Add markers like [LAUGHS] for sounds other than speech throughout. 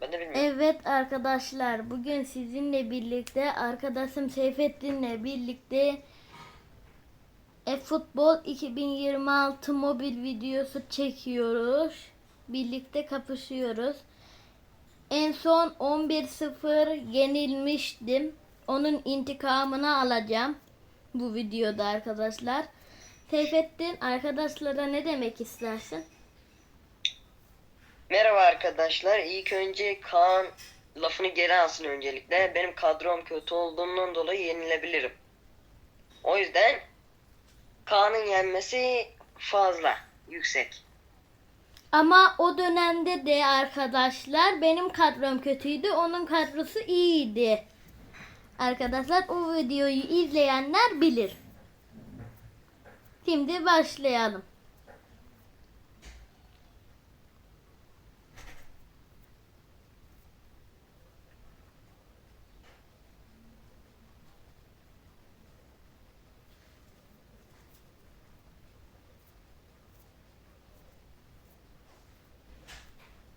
Ben de bilmiyorum. Evet arkadaşlar bugün sizinle birlikte arkadaşım Seyfettin'le birlikte e-futbol 2026 mobil videosu çekiyoruz. Birlikte kapışıyoruz. En son 11-0 yenilmiştim. Onun intikamını alacağım bu videoda arkadaşlar. Seyfettin arkadaşlara ne demek istersin? Merhaba arkadaşlar. İlk önce Kaan lafını geri alsın öncelikle. Benim kadrom kötü olduğundan dolayı yenilebilirim. O yüzden Kaan'ın yenmesi fazla, yüksek. Ama o dönemde de arkadaşlar benim kadrom kötüydü. Onun kadrosu iyiydi. Arkadaşlar o videoyu izleyenler bilir. Şimdi başlayalım.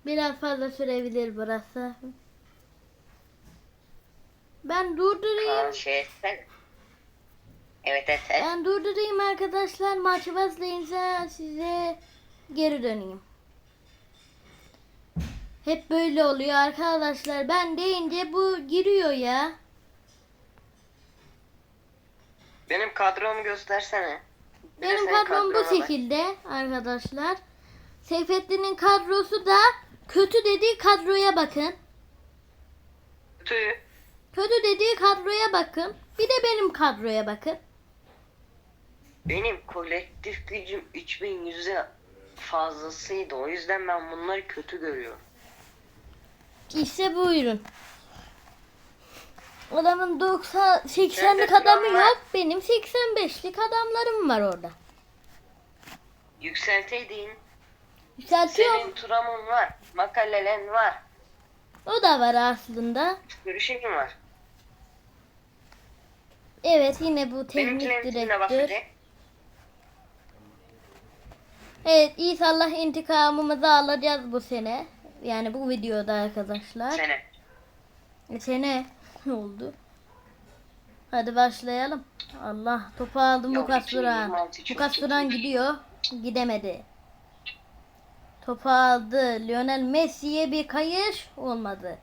Biraz fazla sürebilir burası. Ben durdurayım. Kaan şey sen. Evet evet. evet. Ben durdurayım arkadaşlar. Maçı başlayınca size geri döneyim. Hep böyle oluyor arkadaşlar. Ben deyince bu giriyor ya. Benim kadromu göstersene. Benim kadrom bu şekilde arkadaşlar. Seyfettin'in kadrosu da kötü dediği kadroya bakın. Kötü. Kötü dediği kadroya bakın. Bir de benim kadroya bakın. Benim kolektif gücüm 3100'e fazlasıydı. O yüzden ben bunları kötü görüyorum. İşte buyurun. Adamın 90 80'lik Evet, adamı yok. Benim 85'lik adamlarım var orada. Yükselteydin. Yükseltiyorum. Senin Turam'ın var. Makalelen var. O da var aslında. Görüşün var. Evet yine bu teknik Benimkilerin üstüne bak direktör. bir de. Evet inşallah intikamımızı alacağız bu sene. Yani bu videoda arkadaşlar. Sene. E, Sene ne [LAUGHS] oldu? Hadi başlayalım. Allah topu aldı Ya, Mukas 2026 Duran. çok Mukas kötü. Duran gidiyor. Gidemedi. Topu aldı. Lionel Messi'ye bir kayış olmadı.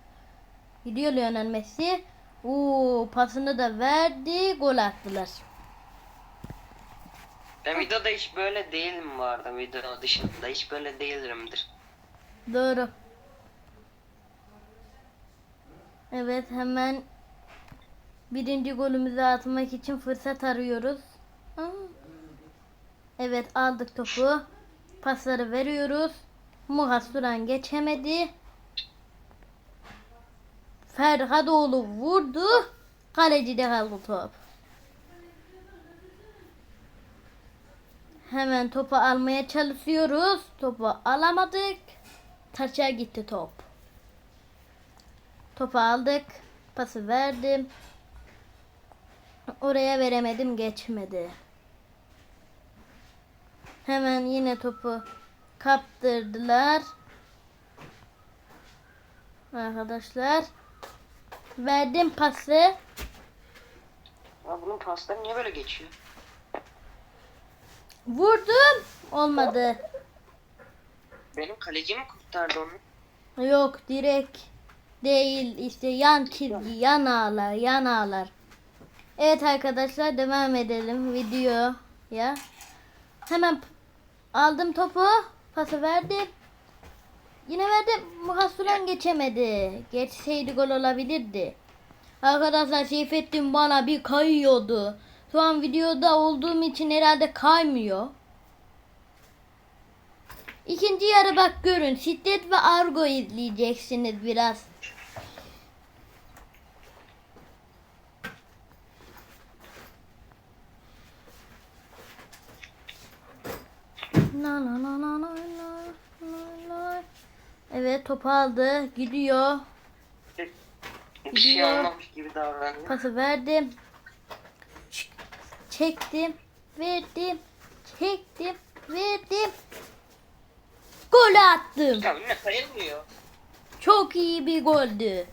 Gidiyor Lionel Messi. Oo, pasını da verdi. Gol attılar. Ben videoda hiç böyle değilim bu arada. Video dışında hiç böyle değilimdir. Doğru. Evet hemen birinci golümüzü atmak için fırsat arıyoruz. Evet aldık topu. Pasları veriyoruz. Muhas Duran geçemedi. Ferhadoğlu vurdu. Kalecide kaldı top. Hemen topu almaya çalışıyoruz. Topu alamadık. Taça gitti top. Topu aldık. Pası verdim. Oraya veremedim geçmedi. Hemen yine topu kaptırdılar. Arkadaşlar. Verdim pası. Ya bunun pasları niye böyle geçiyor? Vurdum. Olmadı. Benim kaleci mi kurtardı onu? Yok direkt değil işte yan çizgi yan ağlar yan ağlar. Evet arkadaşlar devam edelim video ya. Hemen aldım topu pası verdim. Yine verdim Muhassulan geçemedi. Geçseydi gol olabilirdi. Arkadaşlar Seyfettin bana bir kayıyordu. Şu an videoda olduğum için herhalde kaymıyor. İkinci yarı bak görün. Şiddet ve argo izleyeceksiniz biraz. Na na na na na. Evet topu aldı. Gidiyor. Bir şey Gidiyor. anlamış gibi davranıyor. Pası verdim. Çektim. Verdim. Çektim. Verdim. Gol attım. Ne sayılmıyor. Çok iyi bir goldü.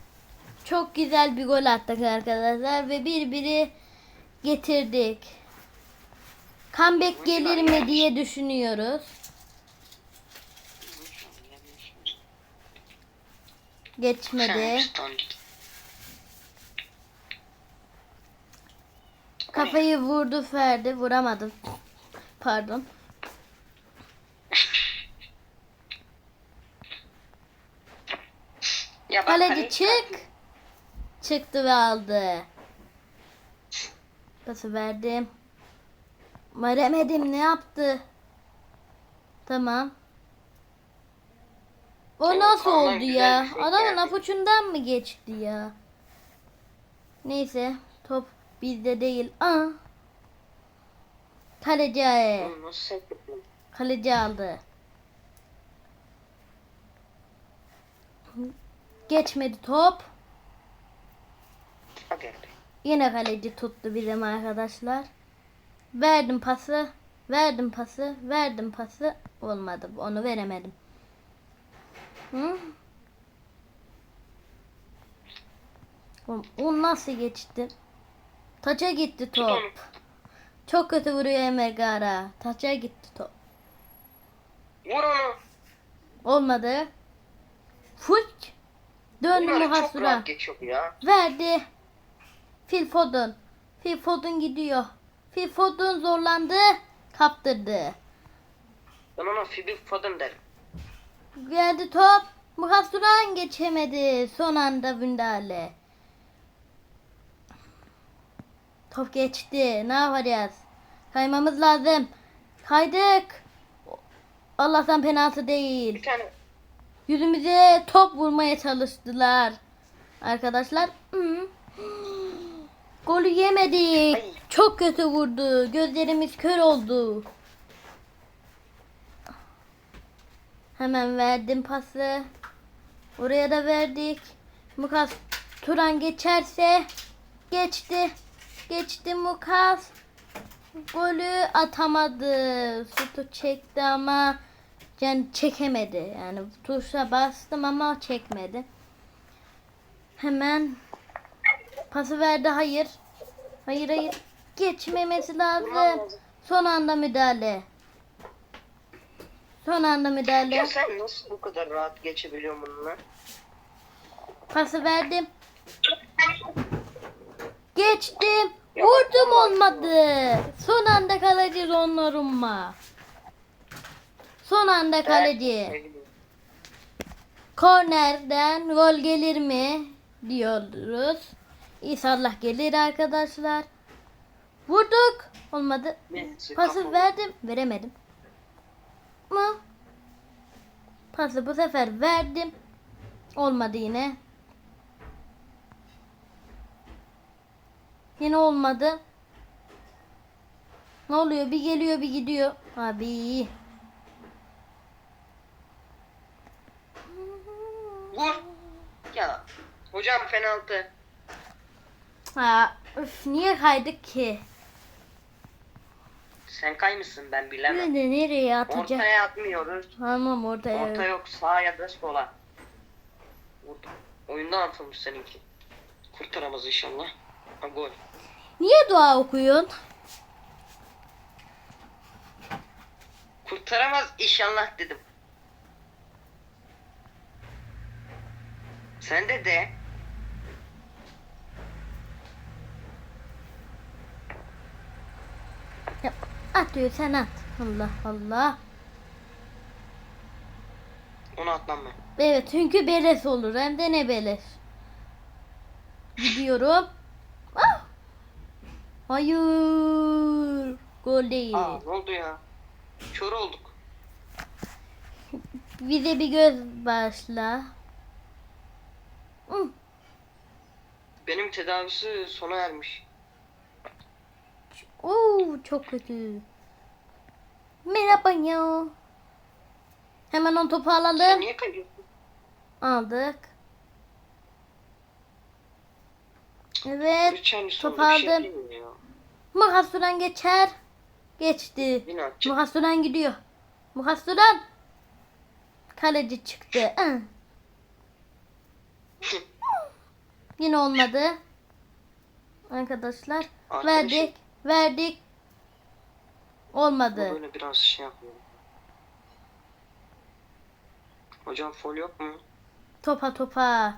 Çok güzel bir gol attık arkadaşlar ve bir biri getirdik. Comeback gelir mi diye düşünüyoruz. Geçmedi. Kafayı vurdu Ferdi. Vuramadım. Pardon. [LAUGHS] Ya bak, Kaleci kaleci- çık. Çıktı ve aldı. Pası verdim. Veremedim ne yaptı? Tamam. O nasıl oldu ya? şey Adamın apuçundan mı geçti ya? Neyse top bizde değil. Aa. Kaleci. Kaleci aldı. Geçmedi top. Yine kaleci tuttu bizim arkadaşlar. Verdim pası. Verdim pası. Verdim pası. Olmadı. Onu veremedim. Hı? O nasıl geçti? Taça gitti top. Çok kötü vuruyor Emre Gara. Taça gitti top. Vur onu. Olmadı. Fuç. Döndü Muhasura. rahat geçiyor ya. Verdi. Phil Foden. Phil Foden gidiyor. Phil Foden zorlandı. Kaptırdı. Ben ona Phoebe Foden derim. Geldi top. Muhasuran geçemedi. Son anda müdahale. Top geçti. Ne yapacağız? Kaymamız lazım. Kaydık. Allah'tan penaltı değil. Bir tane Yüzümüze top vurmaya çalıştılar. Arkadaşlar. Hı. [GASPS] Golü yemedik. Çok kötü vurdu. Gözlerimiz kör oldu. Hemen verdim pası. Oraya da verdik. Mukas Turan geçerse geçti. Geçti Mukas. Golü atamadı. Şutu çekti ama yani çekemedi. Yani tuşa bastım ama çekmedi. Hemen pası verdi. Hayır. Hayır hayır. Geçmemesi lazım. Son anda müdahale. Son anda müdahale. Ya sen nasıl bu kadar rahat geçebiliyorsun bununla? Pası verdim. [LAUGHS] Geçtim. Vurdum olmadı. Son anda kaleci Donnarumma. Son anda kaleci. Kornerden gol gelir mi diyoruz. İnşallah gelir arkadaşlar. Vurduk. Olmadı. Pası verdim. Veremedim. Ama pası bu sefer verdim. Olmadı yine. Yine olmadı. Ne oluyor? Bir geliyor bir gidiyor. Abi. Vur. Ya hocam penaltı. Ha, üf, niye kaydık ki? Sen kaymışsın ben bilemem. Nerede nereye atacak? Ortaya atmıyoruz. Tamam ortaya. Orta yok sağa ya da sola. Vurdum. Oyundan atılmış seninki. Kurtaramaz inşallah. Ha gol. Niye dua okuyorsun? Kurtaramaz inşallah dedim. Sen de de. Ya, atıyor sen at. Allah Allah. Onu atmam ben. Evet çünkü beleş olur. Hem de ne beleş. Gidiyorum. Ah! Hayır. Gol değil. Aa ne oldu ya? Kör olduk. [LAUGHS] Bize bir göz başla. Benim tedavisi sona ermiş. Oo, çok kötü. Merhaba ya. Hemen o topu Sen alalım. niye kayıyorsun? Aldık. Evet. Top şey aldım. ya? Muhasuran geçer. Geçti. Muhasuran gidiyor. Muhasuran. Kaleci çıktı. Yine olmadı. Arkadaşlar Arkadaşım. verdik. Verdik. Olmadı. Böyle biraz şey yapıyor. Hocam fol yok mu? Topa topa.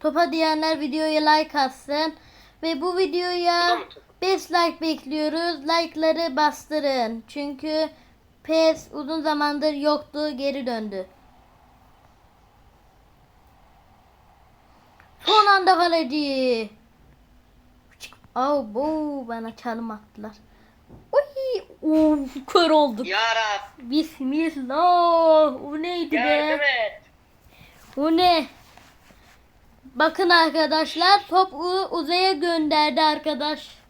Topa diyenler videoya like atsın. Ve bu videoya top? 5 like bekliyoruz. Like'ları bastırın. Çünkü PES uzun zamandır yoktu. Geri döndü. Son anda kaleci. Oh bu bana çalım attılar. Uy, oo, kör olduk. Yarab Bismillah. O neydi yardım be? et. O ne? Bakın arkadaşlar top u- uzaya gönderdi arkadaş.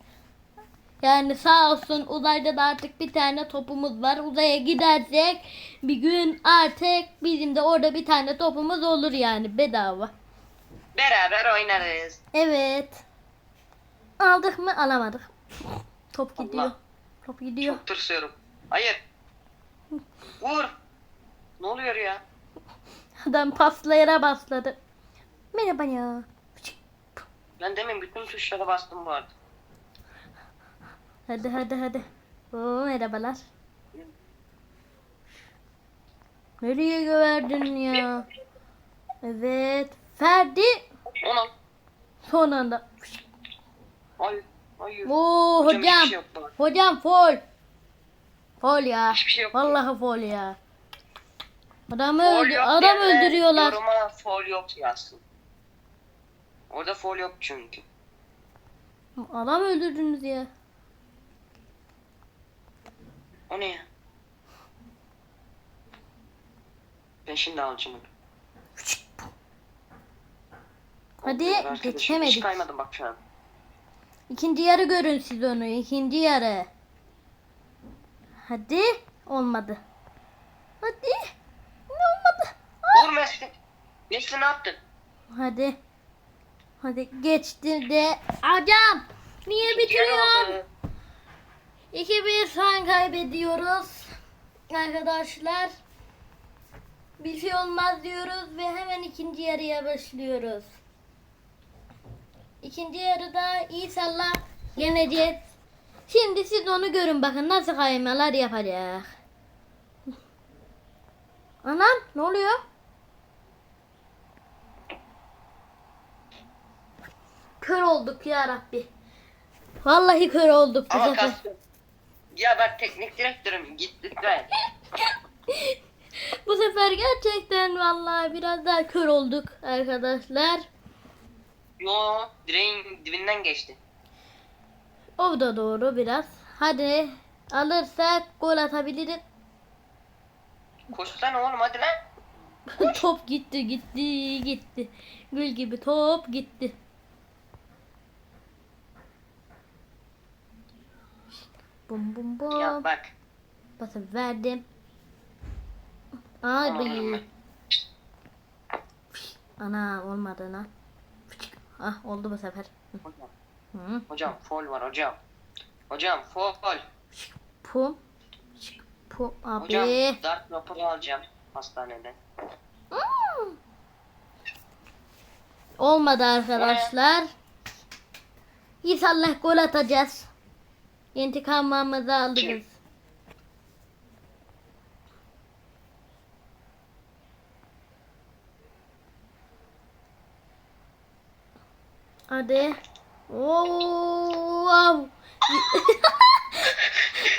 Yani sağ olsun uzayda da artık bir tane topumuz var. Uzaya gidersek bir gün artık bizim de orada bir tane topumuz olur yani bedava. Beraber oynarız. Evet. Aldık mı? Alamadık. Top gidiyor. Allah. Top gidiyor. Çok tırsıyorum. Hayır. [LAUGHS] Vur. Ne oluyor ya? Adam paslayara basladı. Merhaba ya. Ben demin bütün tuşlara bastım bu arada. Hadi hadi hadi. Oo merhabalar. Nereye göverdin ya? Evet. Ferdi Ona. son anda. Hayır. Hayır. Oo Hocam hocam. şey. Hocam fol. Fol ya. Şey. Vallahi fol ya. Adamı Fol öldü adam öldürüyorlar. Yoruma fol yok yazsın. Orada fol yok çünkü. Adam öldürdünüz ya. O ne ya? Ben şimdi alacağım. Hadi Arkadaşım, Hiç geçemedik. kaymadım bak şu an. İkinci yarı görün siz onu. ikinci yarı. Hadi. Olmadı. Hadi. Ne olmadı? Vur Messi. Messi ne yaptın? Hadi. Hadi geçti de. Hocam. Niye bitiriyorsun? oldu. 2-1 şu an kaybediyoruz. Arkadaşlar. Bir şey olmaz diyoruz ve hemen ikinci yarıya başlıyoruz. İkinci yarıda inşallah yeneceğiz. Şimdi siz onu görün bakın nasıl kaymalar yapacak. Anam ne oluyor? Kör olduk ya Rabbi. Vallahi kör olduk bu Ama sefer. kastım. Ya bak teknik direktörüm git lütfen. [LAUGHS] Bu sefer gerçekten vallahi biraz daha kör olduk arkadaşlar. Yo direğin dibinden geçti. O da doğru biraz. Hadi alırsak gol atabiliriz. Koşsana oğlum hadi lan. [LAUGHS] top gitti gitti gitti. Gül gibi top gitti. Bum bum bum. Ya bak. Basıp verdim. Abi. Ana olmadı lan. Ah oldu bu sefer. Hocam, Hı. hocam fol var hocam. Hocam fol. Pum. Pum abi. Hocam dart raporu alacağım hastaneden. Hmm. Olmadı arkadaşlar. İnşallah gol atacağız. İntikamımızı alırız. Hadi. Oo, wow.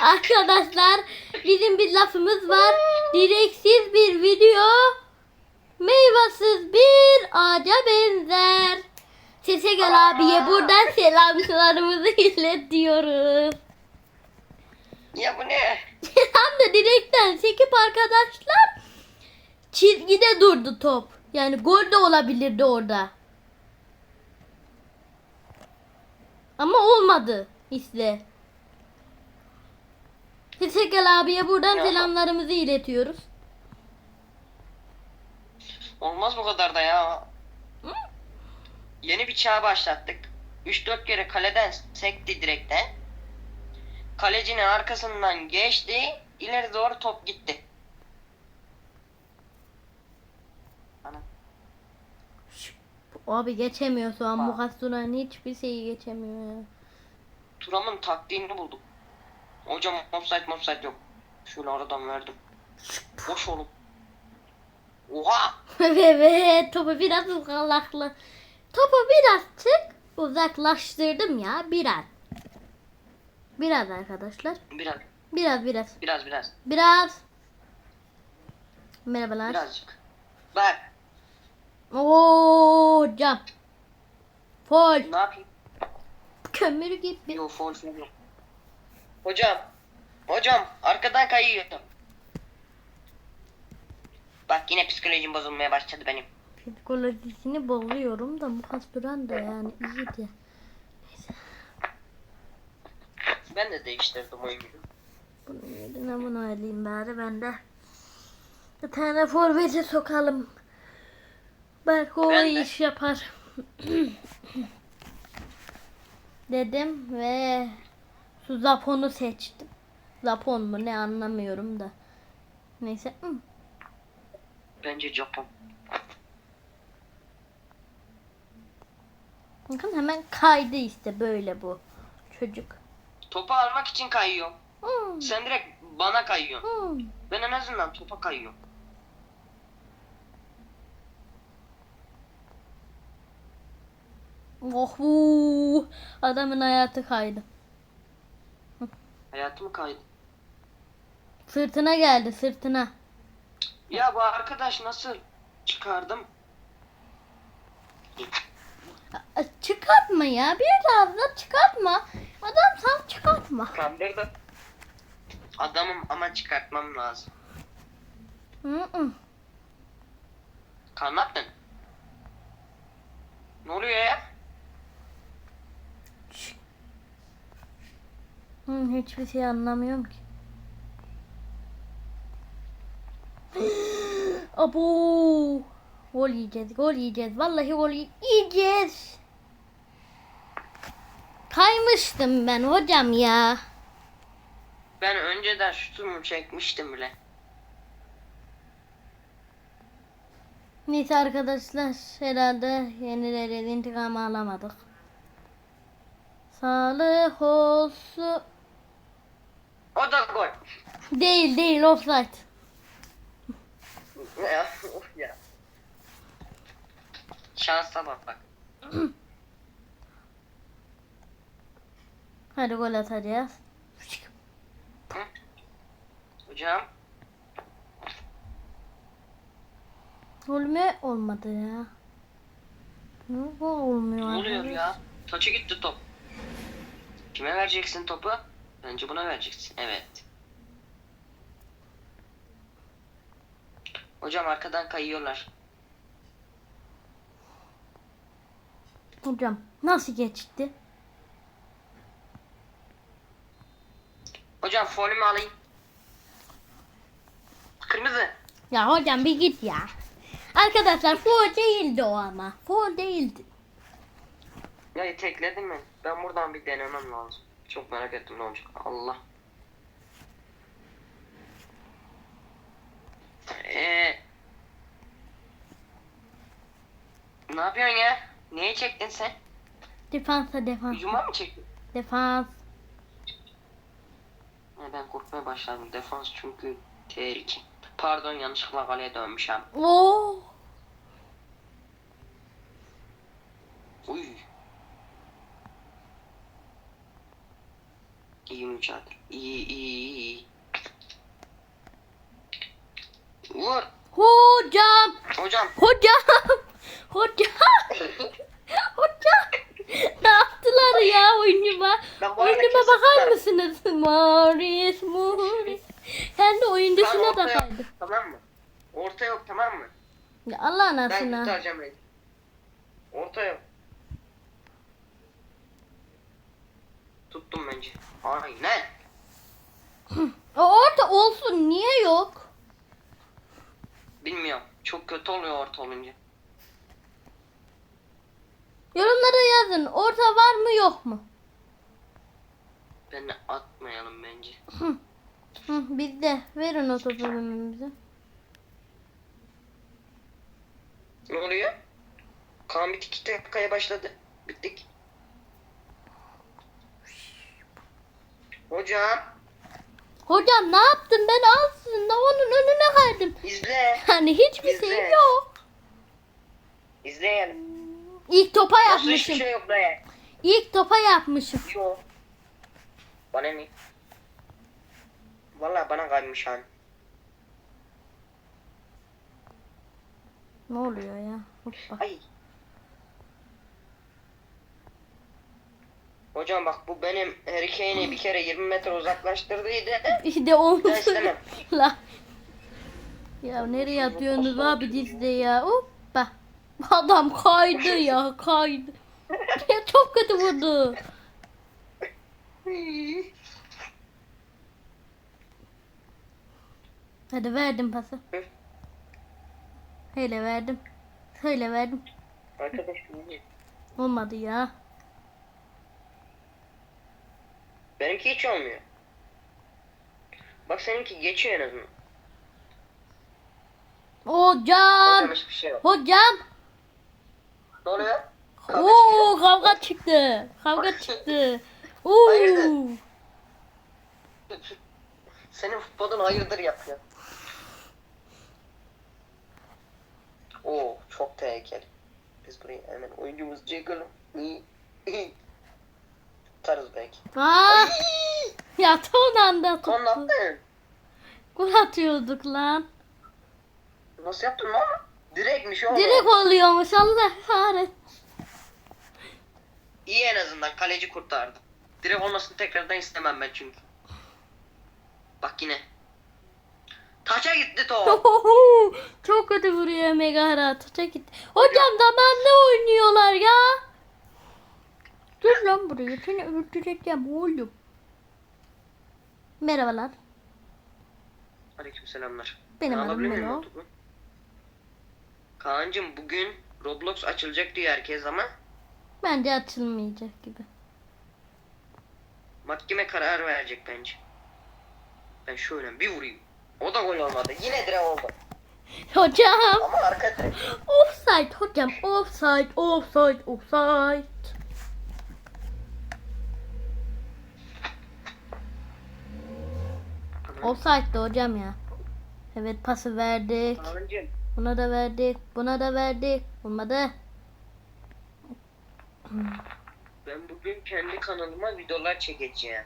[LAUGHS] Arkadaşlar bizim bir lafımız var. Direksiz bir video meyvasız bir ağaca benzer. Sese gel abiye buradan selamlarımızı [LAUGHS] iletiyoruz. Ya bu ne? [LAUGHS] Tam da direkten sekip arkadaşlar çizgide durdu top. Yani gol de olabilirdi orada. Ama olmadı işte. Gel abiye buradan Ya. selamlarımızı iletiyoruz. Olmaz bu kadar da ya. Yeni bir çağ başlattık. 3-4 kere kaleden sekti direkten. Kalecinin arkasından geçti. İleri doğru top gitti. Abi geçemiyor şu an Ha. Mukasura'nın hiçbir şeyi geçemiyor ya. Turam'ın taktiğini buldum. Hocam offside offside yok. Şöyle aradan verdim. Boş oğlum. Oha! [LAUGHS] evet topu biraz uzaklaştı. Topu birazcık uzaklaştırdım ya biraz. Biraz arkadaşlar. Biraz, Biraz biraz. biraz, biraz. Biraz. Merhabalar. Birazcık. Bak, Oo hocam. Fol. ne yapayım? Kömür gibi. Yok, foul foul yok. Hocam, hocam arkadan kayıyor. Bak yine psikolojim bozulmaya başladı benim. Psikolojisini bozuyorum da Mukasuran da yani iyiydi. Ben de değiştirdim oyunu. Bunun yerine bunu alayım bari ben de. Bir tane forvete sokalım. Belki o Ben de. iş yapar. [CLEARS THROAT] Dedim ve şu Zapon'u seçtim. Zapon mu ne anlamıyorum da. Neyse. Hı. Bence Japon. Bakın hemen kaydı işte böyle bu çocuk. Topu almak için kayıyor. Hı. Sen direkt bana kayıyorsun. Hı. Ben en azından topa kayıyorum. Oh bu adamın hayatı kaydı. Hayatım kaydı. Sırtına geldi sırtına. Ya bu arkadaş nasıl çıkardım? Çıkartma ya biraz da çıkartma. Adam sen çıkartma. Kandırdım. Adamım ama çıkartmam lazım. Hı hı. Kanatın. Ne oluyor ya? Hı, hiçbir şey anlamıyorum ki. [GASPS] Abo. Gol yiyeceğiz, gol yiyeceğiz. Vallahi gol yi- yiyeceğiz. Kaymıştım ben hocam ya. Ben önceden şutumu çekmiştim bile. Neyse arkadaşlar herhalde yenileri intikamı alamadık. Sağlık olsun. O da gol. Değil değil offside. Ya, of ya. Şansa bak bak. [CLEARS THROAT] Hadi gol atacağız. Hocam Gol mü? Olmadı ya. Ne olmuyor? ne oluyor ya? Taça gitti top. Kime vereceksin topu? Bence buna vereceksin. Evet. Hocam arkadan kayıyorlar. Hocam nasıl geçti? Hocam folümü alayım. Kırmızı. Ya hocam bir git ya. Arkadaşlar foul değildi o ama. Foul değildi. Ya tekledim mi? Ben buradan bir denemem lazım. Çok merak ettim ne olacak. Allah. Ee, ne yapıyorsun ya? Neye çektin sen? Defansa defans. Hücuma mı çektin? Defans. Ha, ben korkmaya başladım. Defans çünkü tehlike. Pardon yanlışlıkla kaleye dönmüşüm. Oo. İyi mücadele. İyi iyi iyi. Vur. Hocam. Hocam. Hocam. [LAUGHS] Hocam. [LAUGHS] Hocam. ne yaptılar ya oyunuma? Ben Oyunuma bakar mısınız? Morris, Morris. Kendi oyun Ben dışına da orta yok, kaydı. tamam mı? Orta yok tamam mı? Ya Allah Ben anasına. kurtaracağım beni. Orta yok. Tuttum bence. Aynen. Orta olsun niye yok? Bilmiyorum. Çok kötü oluyor orta olunca. Yorumlara yazın. Orta var mı yok mu? Ben de atmayalım bence. Hı, bizde. Verin o topu bize. Ne oluyor? Kaan bir tiki takaya başladı. Bittik. Hocam Hocam ne yaptın? Ben aslında onun önüne kaydım. izle. Yani [LAUGHS] hiçbir şey yok. İzleyelim. İlk topa Nasıl yapmışım. hiçbir şey yok be? İlk topa yapmışım. Yok. Bana ne? Vallahi bana kaymış han. Ne oluyor ya? Hoppa. Ay. Hocam bak bu benim Harry Kane'i bir kere 20 metre uzaklaştırdıydı. [LAUGHS] İşte o Ben istemem. [LAUGHS] La. Ya nereye atıyorsunuz abi dizde ya? Hoppa. Adam kaydı ya kaydı. ya çok kötü vurdu. Hadi verdim pası. Hele verdim. Hele verdim. Arkadaş? Olmadı ya. Benimki hiç olmuyor. Bak seninki geçiyor en azından. Hocam. Hocam hiçbir şey yok. Hocam. Ne oluyor? Kavga Oo kavga çıktı. Kavga çıktı. [LAUGHS] Oo. Hayırdır? Senin futbolun hayırdır yapıyor. Oo çok tehlikeli. Biz buraya hemen oyuncumuzu çekelim. Tutarız belki. Aa. Ya son anda Son tuttu. yaptın? Gol atıyorduk lan. Nasıl yaptın lan? Direktmiş oğlum. Direkt oluyormuş Allah kahretsin. İyi en azından kaleci kurtardı. Direkt olmasını tekrardan istemem ben çünkü. Bak yine. Taça gitti top. Çok kötü vuruyor Megara. Taça gitti. Hocam zamanlı oynuyorlar ya. Lan buraya. Seni öldüreceğim oğlum. Merhabalar. Aleyküm selamlar. Benim Ben adım alabilir miyim Melo. Kaan'cım bugün Roblox açılacak diyor herkes ama Bence açılmayacak gibi. mahkeme karar verecek bence. Ben şöyle bir vurayım. O da gol olmadı. Yine direkt oldu. [LAUGHS] Hocam. Ama arka direkt. Offside hocam. Offside, offside, offside. Offside'dı hocam ya. Evet pası verdik. Buna da verdik. Buna da verdik. Olmadı. ben bugün kendi kanalıma videolar çekeceğim.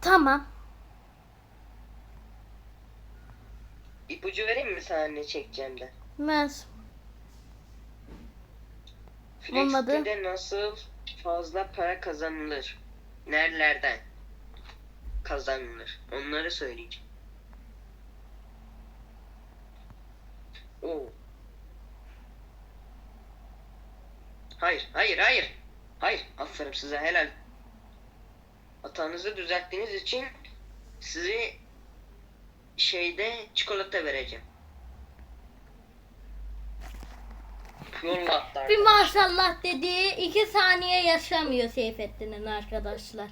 Tamam. İpucu vereyim mi sana ne çekeceğim de? Mez. Olmadı. Flex'te de nasıl fazla para kazanılır? Nerelerden kazanılır? Onları söyleyeceğim. Oo. Hayır, hayır, hayır. Hayır, aferin size helal. Hatanızı düzelttiğiniz için sizi şeyde çikolata vereceğim. Yolla. Bir maşallah dediği iki saniye yaşamıyor Seyfettin'in arkadaşlar.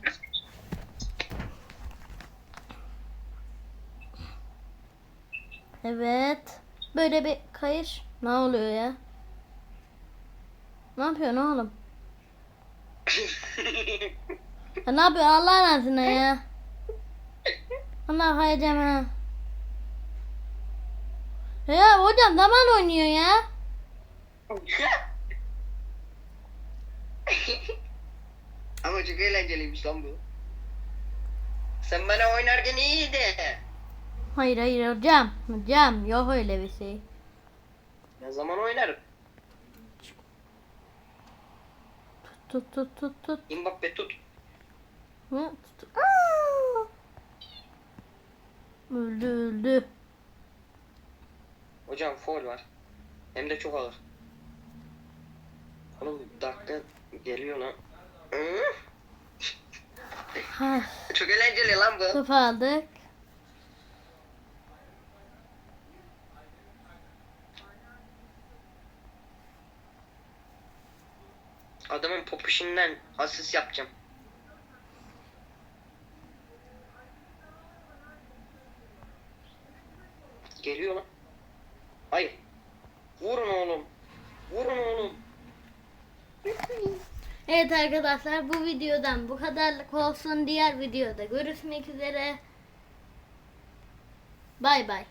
Evet. Böyle bir kayış. Ne oluyor ya? Ne yapıyorsun oğlum? Ya ne yapıyorsun Allah razına ya? Allah kayacağım ha. Ya hocam zaman oynuyor ya. Ama çok eğlenceliymiş lan bu. Sen bana oynarken iyiydi. Hayır hayır hocam. Hocam yok öyle bir şey. Ne zaman oynarım? Tut tut tut tut. Mbappe tut. Hı, tut. Aa! Öldü öldü. Hocam foul var. Hem de çok ağır. Oğlum dakika geliyor lan. Hı? Ha, Çok eğlenceli lan bu. top aldık. popişinden asist yapacağım. Geliyor lan. Hayır. Vurun oğlum. Vurun oğlum. Evet arkadaşlar bu videodan bu kadarlık olsun. Diğer videoda görüşmek üzere. Bay bay.